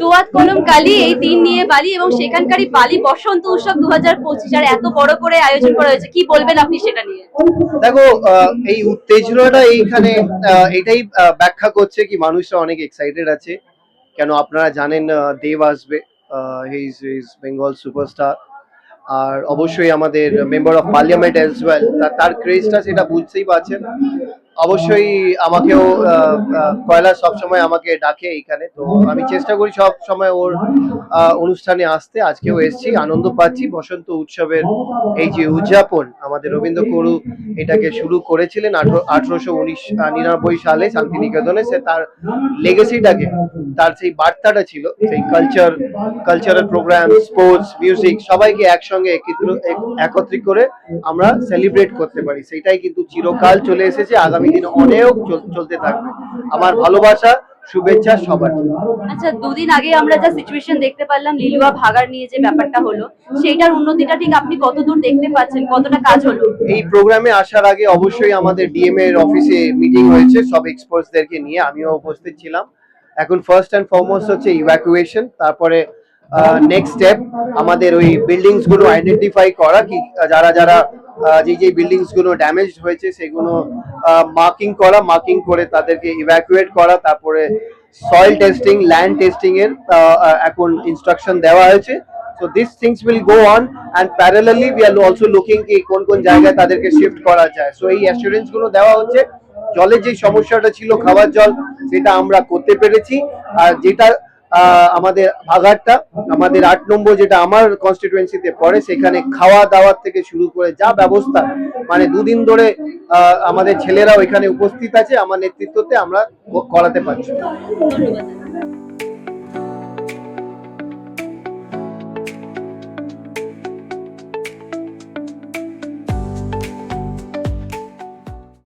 দোয়াত কলম কালি এই দিন নিয়ে বালি এবং সেখানকারই বালি বসন্ত উৎসব দু হাজার পঁচিশ, আর এত বড় করে আয়োজন করা হয়েছে। কি বলবেন আপনি সেটা নিয়ে? দেখো এই উত্তেজনাটা এইখানে এটাই ব্যাখ্যা করছে কি মানুষরা অনেক এক্সাইটেড আছে। কেন আপনারা জানেন দেব আসবে হিজ ইজ বেঙ্গল সুপারস্টার আর অবশ্যই আমাদের member of parliament as well তার ক্রেজটা সেটা বুঝতেই পারছেন। অবশ্যই আমাকেও কয়লা সবসময় আমাকে ডাকে এখানে তো আমি চেষ্টা করি সব সময় ওর অনুষ্ঠানে আসতে। আজকেও এসেছি, আনন্দ পাচ্ছি। বসন্ত উৎসবের এই যে উদযাপন আমাদের রবীন্দ্র করু এটাকে শুরু করেছিলেন আঠারোশো উনিশ নিরানব্বই সালে শান্তিনিকেতনে। সে তার লেগেসিটাকে তার সেই বার্তাটা ছিল, সেই culture cultural programme sports music সবাইকে একসঙ্গে একত্রিত করে আমরা সেলিব্রেট করতে পারি। সেটাই কিন্তু চিরকাল চলে এসেছে। আগামী দিনে অনেক চলতে থাকবে। আমার ভালোবাসা শুভেচ্ছা সবার আচ্ছা দুদিন আগে আমরা যা সিচুয়েশন দেখতে পারলাম লিলুয়া ভাগার নিয়ে যে ব্যাপারটা হলো সেইটার উন্নতিটা ঠিক আপনি কতদূর দেখতে পাচ্ছেন? কতটা কাজ হলো? এই প্রোগ্রামে আসার আগে অবশ্যই আমাদের ডিএম এর অফিসে মিটিং হয়েছে সব এক্সপার্টসদেরকে নিয়ে আমিও উপস্থিত ছিলাম। এখন ফার্স্ট অ্যান্ড ফরমোস্ট হচ্ছে ইভ্যাকুয়েশন তারপরে নেক্সট স্টেপ আমাদের ওই বিল্ডিংসগুলো আইডেন্টিফাই করা কি যারা যারা যে যে বিল্ডিংসগুলো ড্যামেজ হয়েছে সেগুলো মার্কিং করা মার্কিং করে তাদেরকে ইভ্যাকুয়েট করা, তারপরে সয়েল টেস্টিং ল্যান্ড টেস্টিং এর এখন ইনস্ট্রাকশন দেওয়া হয়েছে। So this things will go on and parallelly we are also looking কি কোন কোন জায়গায় তাদেরকে শিফট করা যায়। সো এই অ্যাসুরেন্সগুলো দেওয়া হচ্ছে। জলের যে সমস্যাটা ছিল, খাবার জল, সেটা আমরা করতে পেরেছি। আর যেটা আমাদের ভাগারটা আমাদের আট নম্বর যেটা আমার কনস্টিটুয়েন্সিতে পড়ে, সেখানে খাওয়া দাওয়ার থেকে শুরু করে যা ব্যবস্থা মানে দুদিন ধরে আমাদের ছেলেরা এখানে উপস্থিত আছে, আমার নেতৃত্বতে আমরা করাতে পারছি।